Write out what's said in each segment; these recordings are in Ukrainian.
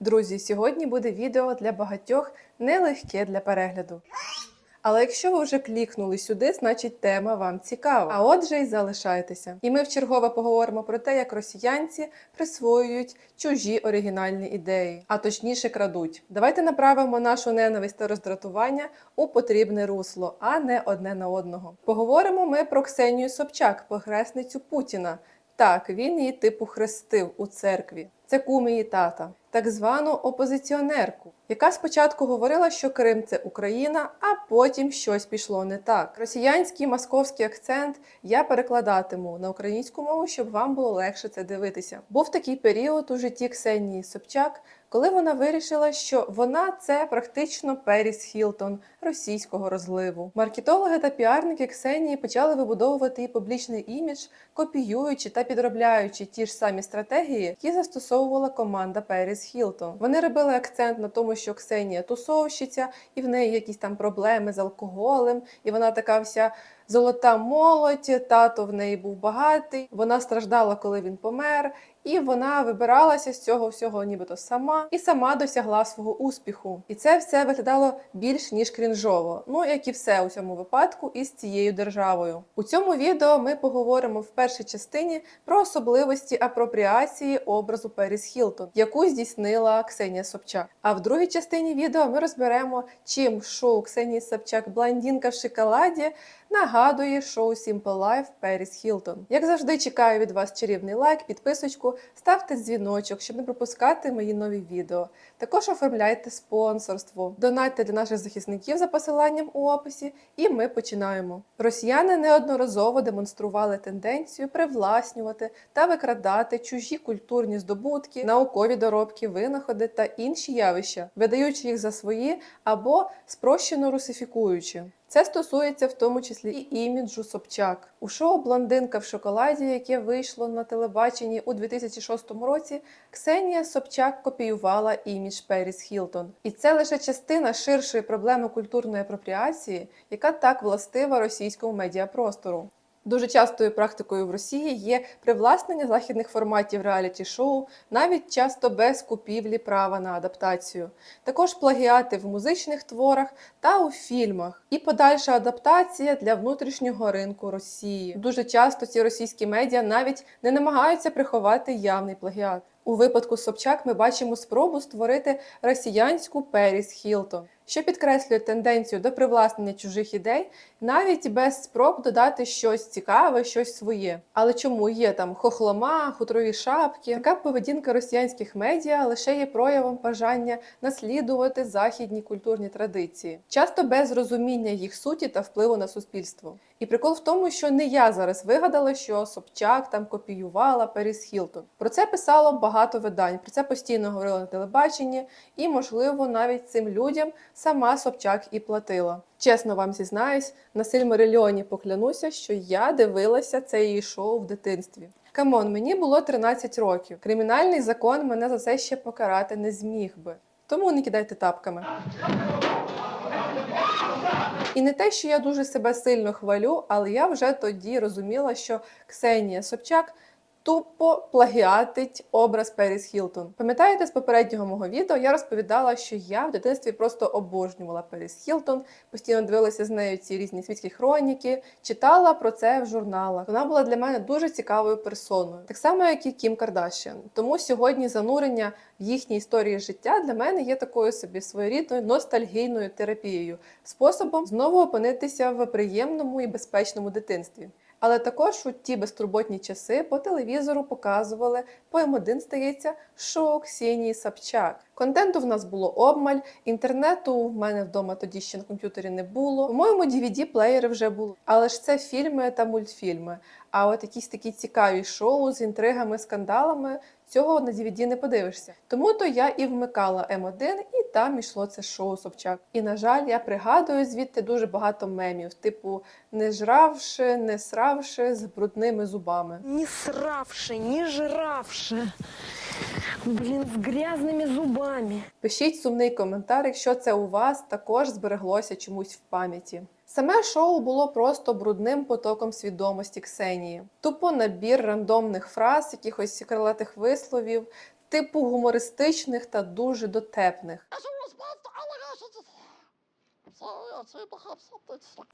Друзі, сьогодні буде відео для багатьох нелегке для перегляду. Але якщо ви вже клікнули сюди, значить тема вам цікава. А отже, й залишайтеся. І ми вчергове поговоримо про те, як росіянці присвоюють чужі оригінальні ідеї, а точніше крадуть. Давайте направимо нашу ненависть та роздратування у потрібне русло, а не одне на одного. Поговоримо ми про Ксенію Собчак, похресницю Путіна. Так, він її типу хрестив у церкві. Це кум її тата, так звану опозиціонерку, яка спочатку говорила, що Крим це Україна, а потім щось пішло не так. Росіянський московський акцент я перекладатиму на українську мову, щоб вам було легше це дивитися. Був такий період у житті Ксенії Собчак, коли вона вирішила, що вона це практично Періс Хілтон російського розливу. Маркетологи та піарники Ксенії почали вибудовувати її публічний імідж, копіюючи та підробляючи ті ж самі стратегії, які застосовувала команда Періс Хілтон. Вони робили акцент на тому, що Ксенія тусовщиця, і в неї якісь там проблеми з алкоголем, і вона така вся. Золота молодь, тато в неї був багатий. Вона страждала, коли він помер, і вона вибиралася з цього всього, нібито сама, і сама досягла свого успіху. І це все виглядало більш ніж крінжово. Ну як і все у цьому випадку із цією державою. У цьому відео ми поговоримо в першій частині про особливості апропріації образу Періс Хілтон, яку здійснила Ксенія Собчак. А в другій частині відео ми розберемо, чим шоу Ксенії Собчак Блондинка в шоколаді нагадує шоу Simple Life Періс Хілтон. Як завжди, чекаю від вас чарівний лайк, підписочку, ставте дзвіночок, щоб не пропускати мої нові відео. Також оформляйте спонсорство, донатьте для наших захисників за посиланням у описі, і ми починаємо. Росіяни неодноразово демонстрували тенденцію привласнювати та викрадати чужі культурні здобутки, наукові доробки, винаходи та інші явища, видаючи їх за свої або спрощено русифікуючи. Це стосується в тому числі і іміджу Собчак. У шоу Блондинка в шоколаді, яке вийшло на телебаченні у 2006 році, Ксенія Собчак копіювала імідж Періс Хілтон. І це лише частина ширшої проблеми культурної апропріації, яка так властива російському медіапростору. Дуже частою практикою в Росії є привласнення західних форматів реаліті-шоу, навіть часто без купівлі права на адаптацію. Також плагіати в музичних творах та у фільмах, і подальша адаптація для внутрішнього ринку Росії. Дуже часто ці російські медіа навіть не намагаються приховати явний плагіат. У випадку Собчак ми бачимо спробу створити росіянську Періс Хілтон, що підкреслює тенденцію до привласнення чужих ідей, навіть без спроб додати щось цікаве, щось своє. Але чому є там хохлома, хутрові шапки? Така поведінка росіянських медіа лише є проявом бажання наслідувати західні культурні традиції, часто без розуміння їх суті та впливу на суспільство. І прикол в тому, що не я зараз вигадала, що Собчак там копіювала Періс Хілтон. Про це писало багато видань, про це постійно говорили на телебаченні, і, можливо, навіть цим людям сама Собчак і платила. Чесно вам зізнаюсь, на Сильмарильйоні поклянуся, що я дивилася це її шоу в дитинстві. Камон, мені було 13 років. Кримінальний закон мене за це ще покарати не зміг би. Тому не кидайте тапками. І не те, що я дуже себе сильно хвалю, але я вже тоді розуміла, що Ксенія Собчак тупо плагіатить образ Періс Хілтон. Пам'ятаєте, з попереднього мого відео я розповідала, що я в дитинстві просто обожнювала Періс Хілтон, постійно дивилася з нею ці різні світські хроніки, читала про це в журналах. Вона була для мене дуже цікавою персоною, так само як і Кім Кардашіан. Тому сьогодні занурення в їхній історії життя для мене є такою собі своєрідною ностальгійною терапією, способом знову опинитися в приємному і безпечному дитинстві. Але також у ті безтурботні часи по телевізору показували по М1, здається, шоу Ксенії Собчак. Контенту в нас було обмаль, інтернету в мене вдома тоді ще на комп'ютері не було. У моєму DVD-плеєри вже були. Але ж це фільми та мультфільми. А от якісь такі цікаві шоу з інтригами, скандалами. Цього на DVD не подивишся. Тому то я і вмикала М1, і там ішло це шоу Собчак. І на жаль, я пригадую звідти дуже багато мемів, типу не жравши, не сравши з брудними зубами. Не сравши, не жравши. Блин, с грязными зубами. Пишіть сумний коментар, якщо це у вас також збереглося чомусь в пам'яті. Саме шоу було просто брудним потоком свідомості Ксенії. Тупо набір рандомних фраз, якихось крилатих висловів типу гумористичних та дуже дотепних.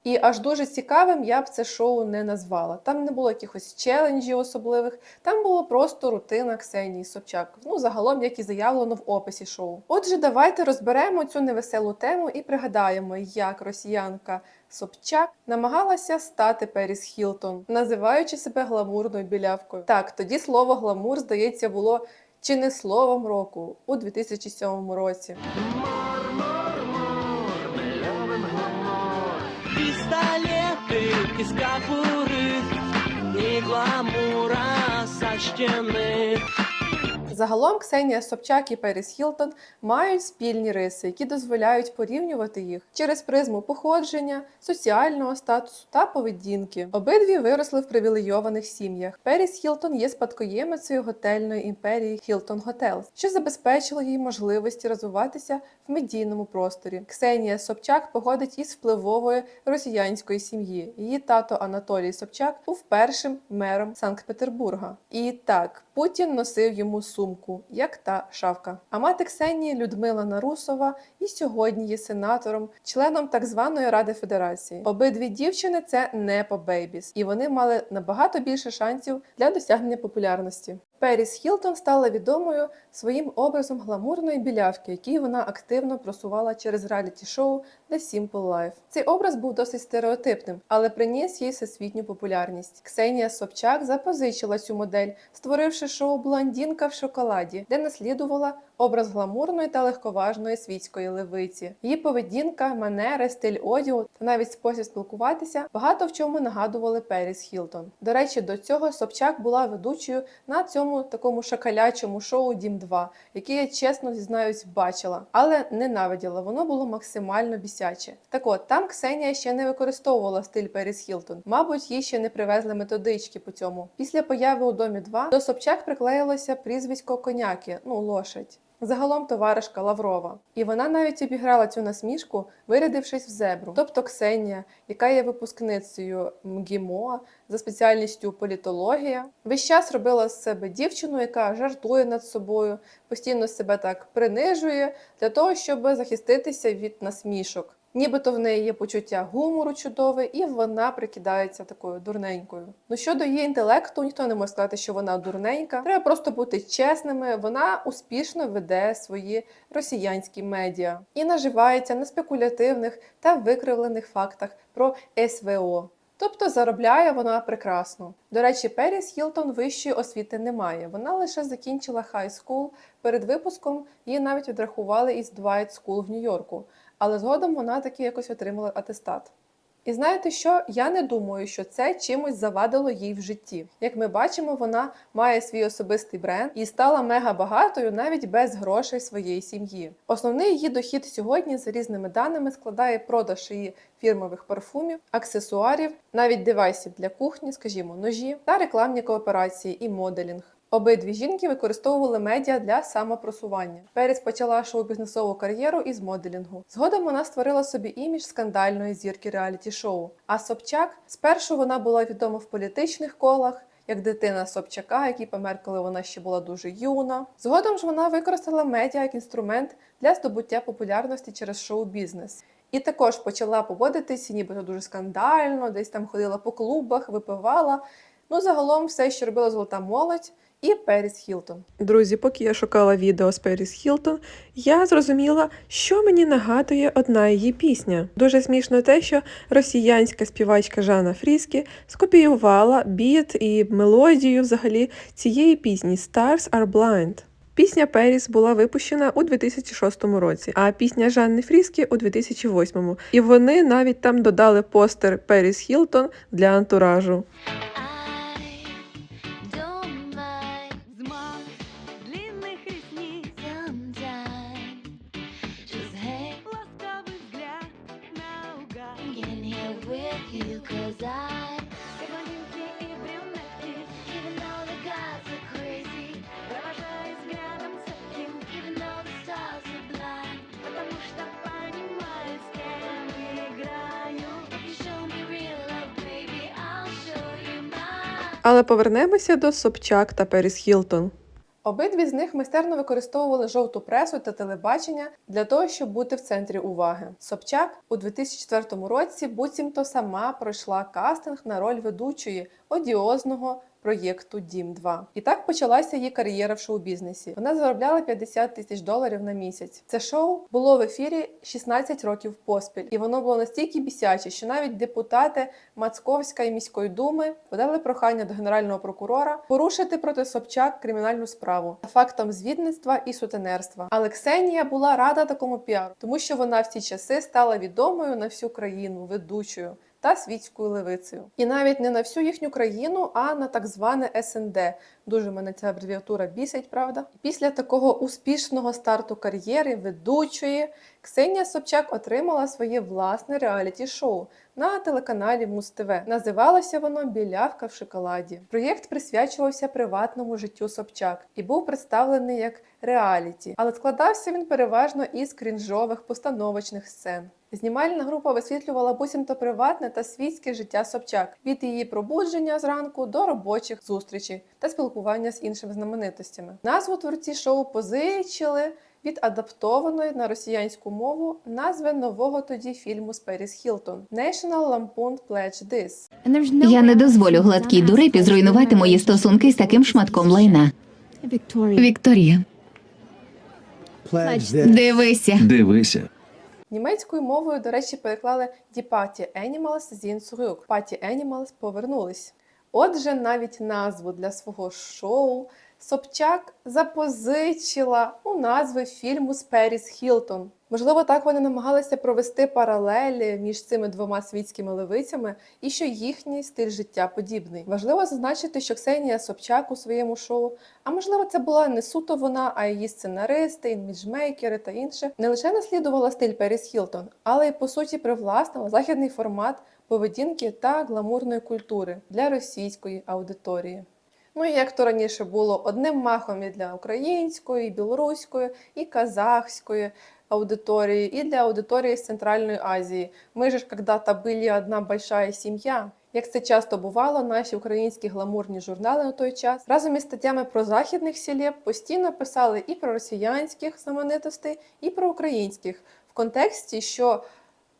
І аж дуже цікавим я б це шоу не назвала. Там не було якихось челенджів особливих, там було просто рутина Ксенії Собчак. Ну, загалом, як і заявлено в описі шоу. Отже, давайте розберемо цю невеселу тему і пригадаємо, як росіянка Собчак намагалася стати Періс Хілтон, називаючи себе гламурною білявкою. Так, тоді слово гламур, здається, було чи не словом року у 2007 році. Пистолеты из кобуры И гламура со стены Загалом Ксенія Собчак і Періс Хілтон мають спільні риси, які дозволяють порівнювати їх через призму походження, соціального статусу та поведінки. Обидві виросли в привілейованих сім'ях. Періс Хілтон є спадкоємицею готельної імперії Hilton Hotels, що забезпечило їй можливості розвиватися в медійному просторі. Ксенія Собчак походить із впливової росіянської сім'ї. Її тато Анатолій Собчак був першим мером Санкт-Петербурга. І так, Путін носив йому сумку, як та шавка. А мати Ксенії Людмила Нарусова і сьогодні є сенатором, членом так званої Ради Федерації. Обидві дівчини це не по бейбіс, і вони мали набагато більше шансів для досягнення популярності. Періс Хілтон стала відомою своїм образом гламурної білявки, який вона активно просувала через реаліті-шоу The Simple Life. Цей образ був досить стереотипним, але приніс їй всесвітню популярність. Ксенія Собчак запозичила цю модель, створивши шоу Блондінка в шоколаді, де наслідувала образ гламурної та легковажної світської левиці. Її поведінка, манери, стиль одягу та навіть спосіб спілкуватися багато в чому нагадували Періс Хілтон. До речі, до цього Собчак була ведучою на цьому такому шакалячому шоу Дім 2, яке я чесно зізнаюсь бачила, але ненавиділа. Воно було максимально бісяче. Так от там Ксенія ще не використовувала стиль Періс Хілтон. Мабуть, їй ще не привезли методички по цьому. Після появи у домі 2 до Собчак приклеїлося прізвисько коняки, ну лошадь. Загалом товаришка Лаврова. І вона навіть обіграла цю насмішку, вирядившись в зебру. Тобто Ксенія, яка є випускницею МГІМО за спеціальністю політологія, весь час робила з себе дівчину, яка жартує над собою, постійно себе так принижує для того, щоб захиститися від насмішок. Нібито в неї є почуття гумору чудове, і вона прикидається такою дурненькою. Ну щодо її інтелекту, ніхто не може сказати, що вона дурненька. Треба просто бути чесними. Вона успішно веде свої росіянські медіа і наживається на спекулятивних та викривлених фактах про СВО. Тобто заробляє вона прекрасно. До речі, Періс Хілтон вищої освіти не має. Вона лише закінчила хай скул. Перед випуском її навіть відрахували із Dwight School в Нью-Йорку але згодом вона таки якось отримала атестат. І знаєте що? Я не думаю, що це чимось завадило їй в житті. Як ми бачимо, вона має свій особистий бренд і стала мега багатою навіть без грошей своєї сім'ї. Основний її дохід сьогодні, за різними даними, складає продаж її фірмових парфумів, аксесуарів, навіть девайсів для кухні, скажімо, ножі та рекламні кооперації і моделінг. Обидві жінки використовували медіа для самопросування. Перець почала шоу-бізнесову кар'єру із моделінгу. Згодом вона створила собі імідж скандальної зірки реаліті-шоу. А Собчак спершу вона була відома в політичних колах. Як дитина Собчака, який помер, коли вона ще була дуже юна. Згодом ж вона використала медіа як інструмент для здобуття популярності через шоу-бізнес. І також почала поводитися, нібито дуже скандально, десь там ходила по клубах, випивала. Ну, загалом, все, що робила золота молодь, і Періс Хілтон. Друзі, поки я шукала відео з Періс Хілтон, я зрозуміла, що мені нагадує одна її пісня. Дуже смішно те, що росіянська співачка Жанна Фріскі скопіювала біт і мелодію взагалі цієї пісні Stars Are Blind. Пісня Періс була випущена у 2006 році, а пісня Жанни Фріскі у 2008. І вони навіть там додали постер Періс Хілтон для антуражу. Але повернемося до Собчак та Періс Хілтон. Обидві з них майстерно використовували жовту пресу та телебачення для того, щоб бути в центрі уваги. Собчак у 2004 році буцімто сама пройшла кастинг на роль ведучої одіозного проєкту Дім 2 І так почалася її кар'єра в шоу-бізнесі. Вона заробляла 50 тисяч доларів на місяць. Це шоу було в ефірі 16 років поспіль, і воно було настільки бісяче, що навіть депутати Мацковської міської думи подали прохання до генерального прокурора порушити проти Собчак кримінальну справу за фактом звідництва і сутенерства. Але Ксенія була рада такому піару, тому що вона в ці часи стала відомою на всю країну ведучою та світською левицею. І навіть не на всю їхню країну, а на так зване СНД. Дуже мене ця абревіатура бісить, правда? Після такого успішного старту кар'єри ведучої Ксенія Собчак отримала своє власне реаліті-шоу на телеканалі Муз ТВ. Називалося воно Білявка в шоколаді. Проєкт присвячувався приватному життю Собчак і був представлений як реаліті, але складався він переважно із крінжових постановочних сцен. Знімальна група висвітлювала буцімто приватне та світське життя Собчак від її пробудження зранку до робочих зустрічей та спілкування з іншими знаменитостями. Назву творці шоу позичили від адаптованої на росіянську мову назви нового тоді фільму з Періс Хілтон National Lampoon Pledge This. Я не дозволю гладкій дурепі зруйнувати мої стосунки з таким шматком лайна. Вікторія, дивися. Дивися. Німецькою мовою, до речі, переклали Die Party Animals sind zurück. Party Animals повернулись. Отже, навіть назву для свого шоу Собчак запозичила у назви фільму з Періс Хілтон. Можливо, так вони намагалися провести паралелі між цими двома світськими левицями і що їхній стиль життя подібний. Важливо зазначити, що Ксенія Собчак у своєму шоу, а можливо, це була не суто вона, а її сценаристи, іміджмейкери та інше, не лише наслідувала стиль Періс Хілтон, але й по суті привласнила західний формат поведінки та гламурної культури для російської аудиторії. Ну і як то раніше було одним махом і для української, і білоруської, і казахської аудиторії, і для аудиторії з Центральної Азії. Ми ж когда-то були одна большая сім'я. Як це часто бувало, наші українські гламурні журнали на той час разом із статтями про західних селеб постійно писали і про росіянських знаменитостей, і про українських в контексті, що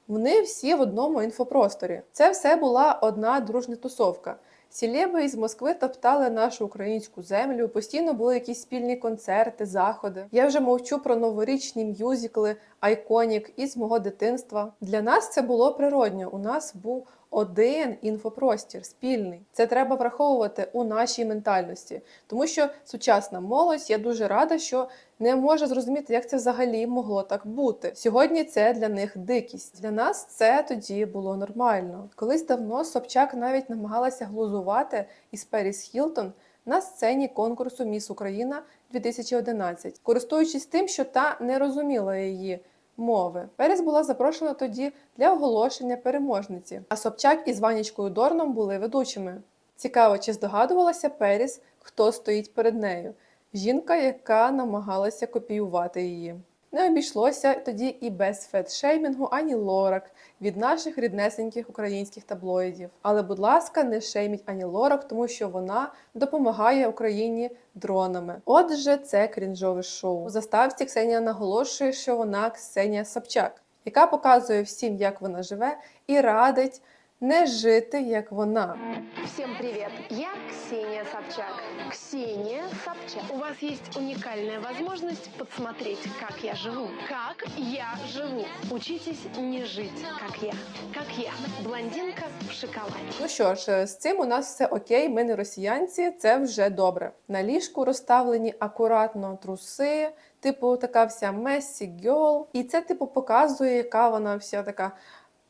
вони всі в одному інфопросторі. Це все була одна дружня тусовка. Сілеби із Москви топтали нашу українську землю, постійно були якісь спільні концерти, заходи. Я вже мовчу про новорічні м'юзікли, айконік із мого дитинства. Для нас це було природньо. У нас був один інфопростір спільний. Це треба враховувати у нашій ментальності, тому що сучасна молодь, я дуже рада, що не може зрозуміти, як це взагалі могло так бути. Сьогодні це для них дикість. Для нас це тоді було нормально. Колись давно Собчак навіть намагалася глузувати із Періс Хілтон на сцені конкурсу Міс Україна 2011, користуючись тим, що та не розуміла її. Мови Перес була запрошена тоді для оголошення переможниці, а Собчак із Ванічкою Дорном були ведучими. Цікаво, чи здогадувалася Періс, хто стоїть перед нею? Жінка, яка намагалася копіювати її. Не обійшлося тоді і без фетшеймінгу ані лорак від наших ріднесеньких українських таблоїдів. Але, будь ласка, не шейміть ані лорак, тому що вона допомагає Україні дронами. Отже, це крінжове шоу. У заставці Ксенія наголошує, що вона Ксенія Собчак, яка показує всім, як вона живе, і радить не жити як вона. Всем привет! Я Ксения Собчак. Ксения Собчак. У вас есть уникальная возможность подсмотреть, как я живу. Как я живу. Учитесь не жить, как я. Как я. Блондинка в шоколаде. Ну що ж, з цим у нас все окей. Ми не росіянці, це вже добре. На ліжку розставлені акуратно труси, типу така вся месі гьол. І це, типу, показує, яка вона вся така.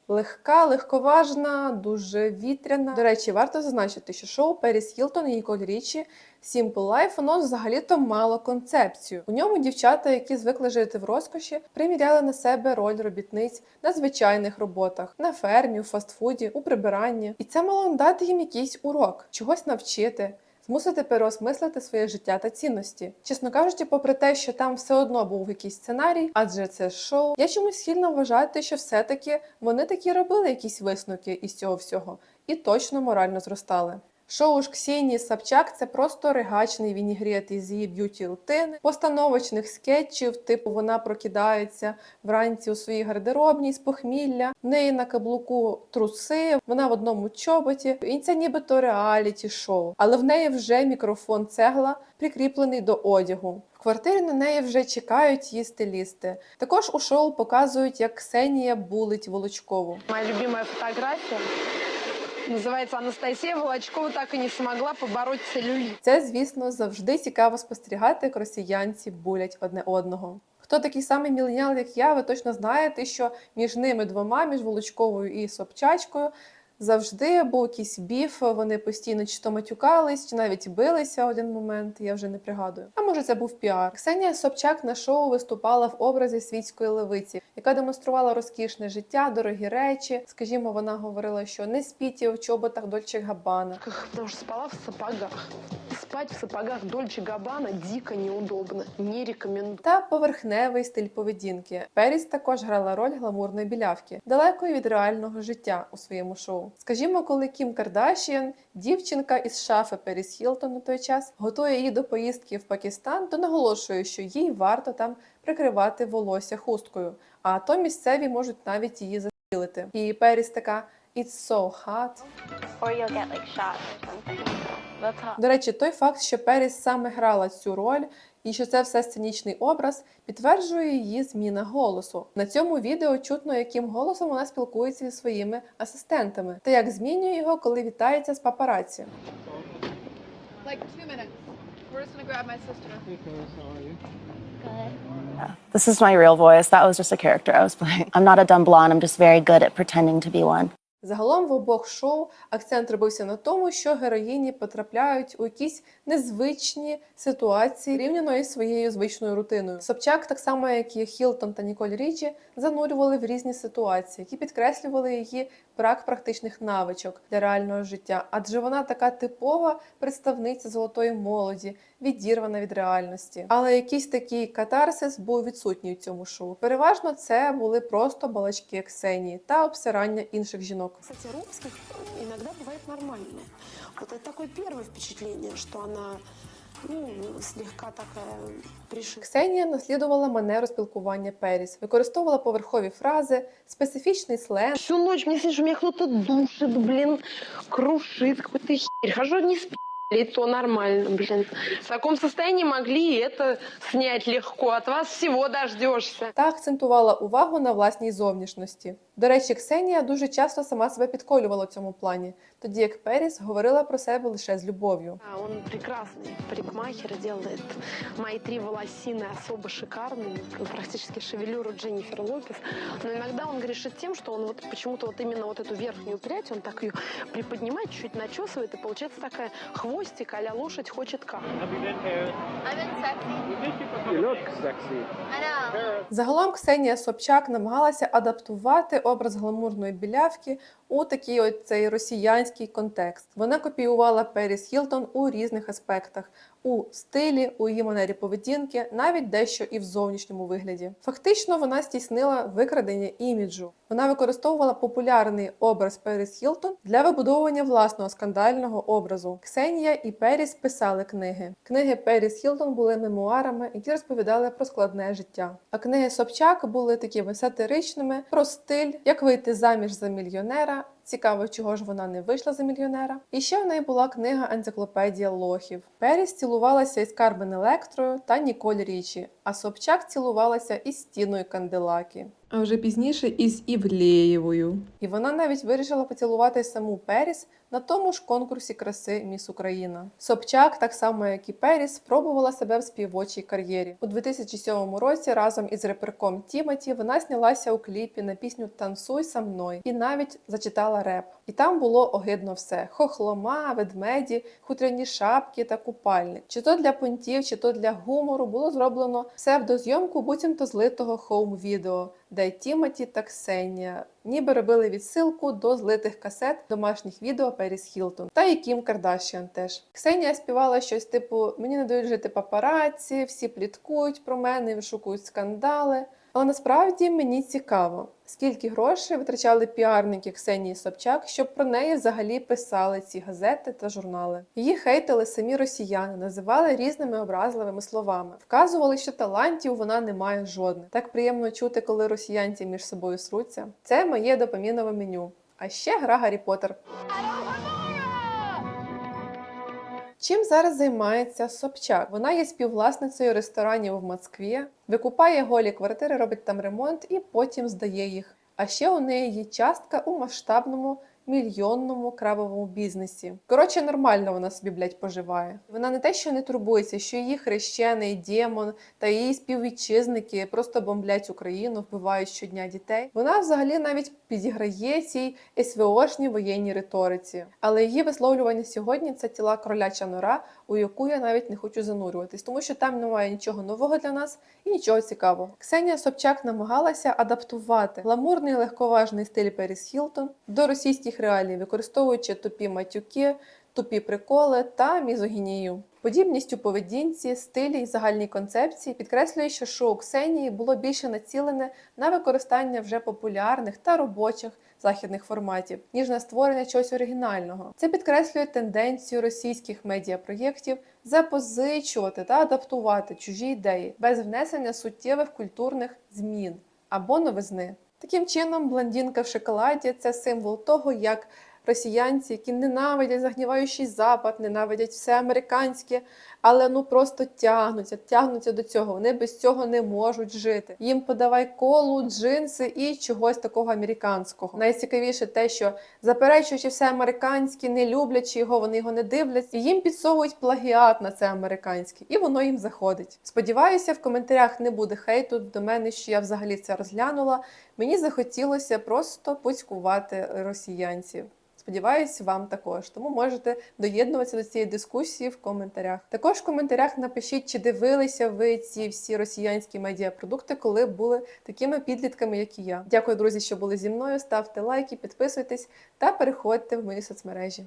Легка, легковажна, дуже вітряна. До речі, варто зазначити, що шоу Періс Хілтон і Ніколь Річі Simple Life, воно взагалі-то мало концепцію. У ньому дівчата, які звикли жити в розкоші, приміряли на себе роль робітниць на звичайних роботах, на фермі, у фастфуді, у прибиранні. І це мало дати їм якийсь урок, чогось навчити. Змусити переосмислити своє життя та цінності. Чесно кажучи, попри те, що там все одно був якийсь сценарій, адже це шоу, я чомусь схильно вважати, що все-таки вони такі робили якісь висновки із цього всього і точно морально зростали. Шоу ж Ксенії Собчак це просто ригачний вінігрет із її б'юті рутини, постановочних скетчів, типу вона прокидається вранці у своїй гардеробній з похмілля, в неї на каблуку труси, вона в одному чоботі. І це нібито реаліті шоу. Але в неї вже мікрофон цегла прикріплений до одягу. В квартирі на неї вже чекають її стилісти. Також у шоу показують, як Ксенія булить Волочкову. Моя любимая фотография называется Анастасія Волочкова так і не смогла побороть целлюлит». Це, звісно, завжди цікаво спостерігати, як росіянці булять одне одного. Хто такий самий міленіал, як я, ви точно знаєте, що між ними двома, між Волочковою і Собчачкою, завжди був якийсь біф. Вони постійно чи то матюкались, чи навіть билися один момент. Я вже не пригадую. А може, це був піар. Ксенія Собчак на шоу виступала в образі світської левиці, яка демонструвала розкішне життя, дорогі речі. Скажімо, вона говорила, що не спіть в чоботах Дольче Габана. Что спала в сапогах. Спать в сапогах Дольче Габбана дико неудобно. Не рекомендую. та поверхневий стиль поведінки. Періс також грала роль гламурної білявки, далекої від реального життя у своєму шоу. Скажімо, коли Кім Кардашіан, дівчинка із шафи Періс Хілтон на той час, готує її до поїздки в Пакистан, то наголошує, що їй варто там прикривати волосся хусткою, а то місцеві можуть навіть її застрілити. І Періс така «It's so hot». Or you'll get like shot or something. До речі, той факт, що Періс саме грала цю роль, і що це все сценічний образ, підтверджує її зміна голосу. На цьому відео чутно, яким голосом вона спілкується зі своїми асистентами, та як змінює його, коли вітається з папараці. Like two minutes. We're just gonna grab my sister. This is my real voice. That was just a character I was playing. I'm not a dumb blonde. I'm just very good at pretending to be one. Загалом в обох шоу акцент робився на тому, що героїні потрапляють у якісь незвичні ситуації рівняно із своєю звичною рутиною. Собчак, так само як і Хілтон та Ніколь Ріджі, занурювали в різні ситуації, які підкреслювали її брак практичних навичок для реального життя, адже вона така типова представниця золотої молоді, відірвана від реальності. Але якийсь такий катарсис був відсутній у цьому шоу. Переважно це були просто балачки Ксенії та обсирання інших жінок. Кстати, русских иногда бывает нормальное. Вот это такое первое впечатление, что она ну, слегка такая пришита. Ксенія наслідувала манеру спілкування Періс, використовувала поверхові фрази, специфічний сленг. Всю ночь мне снится, что меня кто-то душит, блин, крушит, какой-то херь. Хожу не спи, и то нормально, блин. В таком состоянии могли и это снять легко. От вас всего дождешься. та акцентувала увагу на власній зовнішності. До речі, Ксенія дуже часто сама себе підколювала у цьому плані, тоді як Періс говорила про себе лише з любов'ю. А, Он прекрасный парикмахер, делает мои три волосины особо шикарными, практически шевелюру Дженнифер Лопес. Но иногда он грешит тем, что он вот почему-то вот именно вот эту верхнюю прядь, он так ее приподнимает, чуть начесывает, и получается такая хвостик а лошадь хочет как. Загалом Ксенія Собчак намагалася адаптувати образ гламурної білявки у такий от цей росіянський контекст. Вона копіювала Періс Хілтон у різних аспектах. У стилі, у її манері поведінки, навіть дещо і в зовнішньому вигляді. Фактично, вона стіснила викрадення іміджу. Вона використовувала популярний образ Періс Хілтон для вибудовування власного скандального образу. Ксенія і Періс писали книги. Книги Періс Хілтон були мемуарами, які розповідали про складне життя. А книги Собчак були такими сатиричними про стиль, як вийти заміж за мільйонера. Цікаво, чого ж вона не вийшла за мільйонера. І ще в неї була книга Енциклопедія лохів. Періс цілувалася із Карбен Електрою та Ніколь Річі, а Собчак цілувалася із стіною Канделакі. А вже пізніше із Івлеєвою. І вона навіть вирішила поцілувати саму Періс на тому ж конкурсі краси Міс Україна. Собчак, так само як і Періс, спробувала себе в співочій кар'єрі. У 2007 році разом із реперком Тімоті вона знялася у кліпі на пісню Танцуй со мною і навіть зачитала реп. І там було огидно все: хохлома, ведмеді, хутряні шапки та купальник. Чи то для понтів, чи то для гумору було зроблено псевдозйомку буцімто злитого хоум-відео, де Тімоті та Ксенія ніби робили відсилку до злитих касет домашніх відео Періс Хілтон. Та і Кім Кардашіан теж. Ксенія співала щось типу: Мені не дають жити папараці, всі пліткують про мене, вишукують скандали. Але насправді мені цікаво, скільки грошей витрачали піарники Ксенії Собчак, щоб про неї взагалі писали ці газети та журнали. Її хейтили самі росіяни, називали різними образливими словами, вказували, що талантів вона не має жодних. Так приємно чути, коли росіянці між собою сруться. Це моє допамінове меню. А ще гра Гаррі Поттер. Чим зараз займається Собчак? Вона є співвласницею ресторанів в Москві, викупає голі квартири, робить там ремонт і потім здає їх. А ще у неї є частка у масштабному мільйонному крабовому бізнесі. Коротше, нормально вона собі, блядь, поживає. Вона не те, що не турбується, що її хрещений демон та її співвітчизники просто бомблять Україну, вбивають щодня дітей. Вона взагалі навіть підіграє цій СВОшній воєнній риториці. Але її висловлювання сьогодні це тіла кроляча нора, у яку я навіть не хочу занурюватись, тому що там немає нічого нового для нас і нічого цікавого. Ксенія Собчак намагалася адаптувати гламурний легковажний стиль Періс Хілтон до російських реалій, використовуючи тупі матюки, тупі приколи та мізогінію. Подібність у поведінці, стилі і загальній концепції підкреслює, що шоу Ксенії було більше націлене на використання вже популярних та робочих західних форматів, ніж на створення чогось оригінального. Це підкреслює тенденцію російських медіапроєктів запозичувати та адаптувати чужі ідеї без внесення суттєвих культурних змін або новизни. Таким чином, блондинка в шоколаді це символ того, як росіянці, які ненавидять загніваючий запад, ненавидять все американське, але ну просто тягнуться, тягнуться до цього. Вони без цього не можуть жити. Їм подавай колу, джинси і чогось такого американського. Найцікавіше те, що заперечуючи все американське, не люблячи його, вони його не дивляться. І їм підсовують плагіат на це американське, і воно їм заходить. Сподіваюся, в коментарях не буде хейту до мене, що я взагалі це розглянула. Мені захотілося просто поцькувати росіянців. Сподіваюсь, вам також. Тому можете доєднуватися до цієї дискусії в коментарях. Також в коментарях напишіть, чи дивилися ви ці всі росіянські медіапродукти, коли були такими підлітками, як і я. Дякую, друзі, що були зі мною. Ставте лайки, підписуйтесь та переходьте в мої соцмережі.